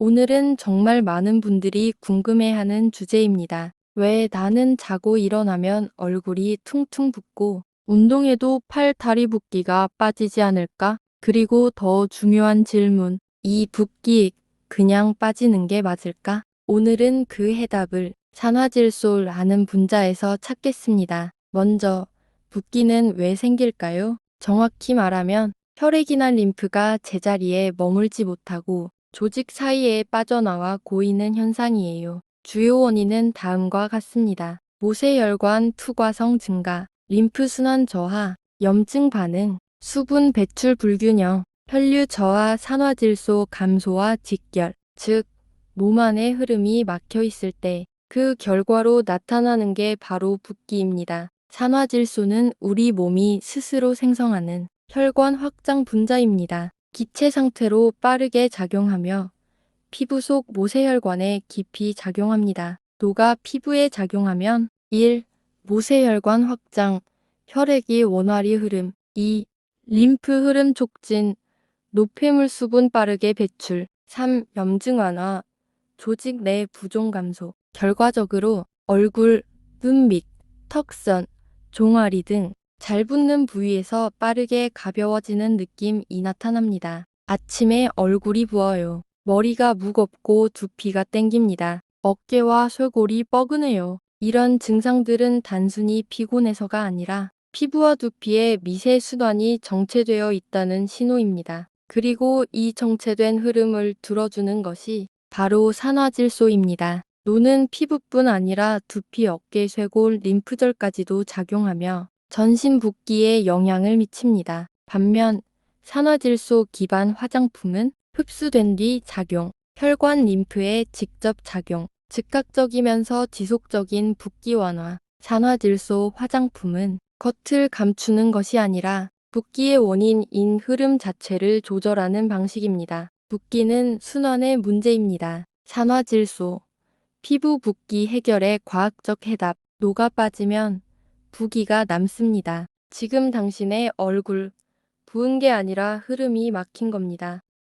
오늘은 정말 많은 분들이 궁금해하는 주제입니다. 왜 나는 자고 일어나면 얼굴이 퉁퉁 붓고 운동해도 팔, 다리 붓기가 빠지지 않을까? 그리고 더 중요한 질문. 이 붓기 그냥 빠지는 게 맞을까? 오늘은 그 해답을 산화질소를 아는 분자에서 찾겠습니다. 먼저 붓기는 왜 생길까요? 정확히 말하면 혈액이나 림프가 제자리에 머물지 못하고 조직 사이에 빠져나와 고이는 현상이에요. 주요 원인은 다음과 같습니다. 모세혈관 투과성 증가, 림프순환 저하, 염증 반응, 수분 배출 불균형, 혈류 저하 산화질소 감소와 직결, 즉, 몸 안의 흐름이 막혀 있을 때 그 결과로 나타나는 게 바로 붓기입니다. 산화질소는 우리 몸이 스스로 생성하는 혈관 확장 분자입니다. 기체 상태로 빠르게 작용하며 피부 속 모세혈관에 깊이 작용합니다. 노가 피부에 작용하면 1. 모세혈관 확장, 혈액이 원활히 흐름 2. 림프 흐름 촉진, 노폐물 수분 빠르게 배출 3. 염증 완화, 조직 내 부종 감소 결과적으로 얼굴, 눈 밑, 턱선, 종아리 등 잘 붙는 부위에서 빠르게 가벼워지는 느낌이 나타납니다. 아침에 얼굴이 부어요. 머리가 무겁고 두피가 땡깁니다. 어깨와 쇄골이 뻐근해요. 이런 증상들은 단순히 피곤해서가 아니라 피부와 두피에 미세 순환이 정체되어 있다는 신호입니다. 그리고 이 정체된 흐름을 들어주는 것이 바로 산화질소입니다. 노는 피부뿐 아니라 두피, 어깨, 쇄골, 림프절까지도 작용하며 전신 붓기에 영향을 미칩니다. 반면 산화질소 기반 화장품은 흡수된 뒤 작용, 혈관 림프에 직접 작용, 즉각적이면서 지속적인 붓기 완화, 산화질소 화장품은 겉을 감추는 것이 아니라 붓기의 원인인 흐름 자체를 조절하는 방식입니다. 붓기는 순환의 문제입니다. 산화질소, 피부 붓기 해결의 과학적 해답, 노가 빠지면 부기가 남습니다. 지금 당신의 얼굴, 부은 게 아니라 흐름이 막힌 겁니다.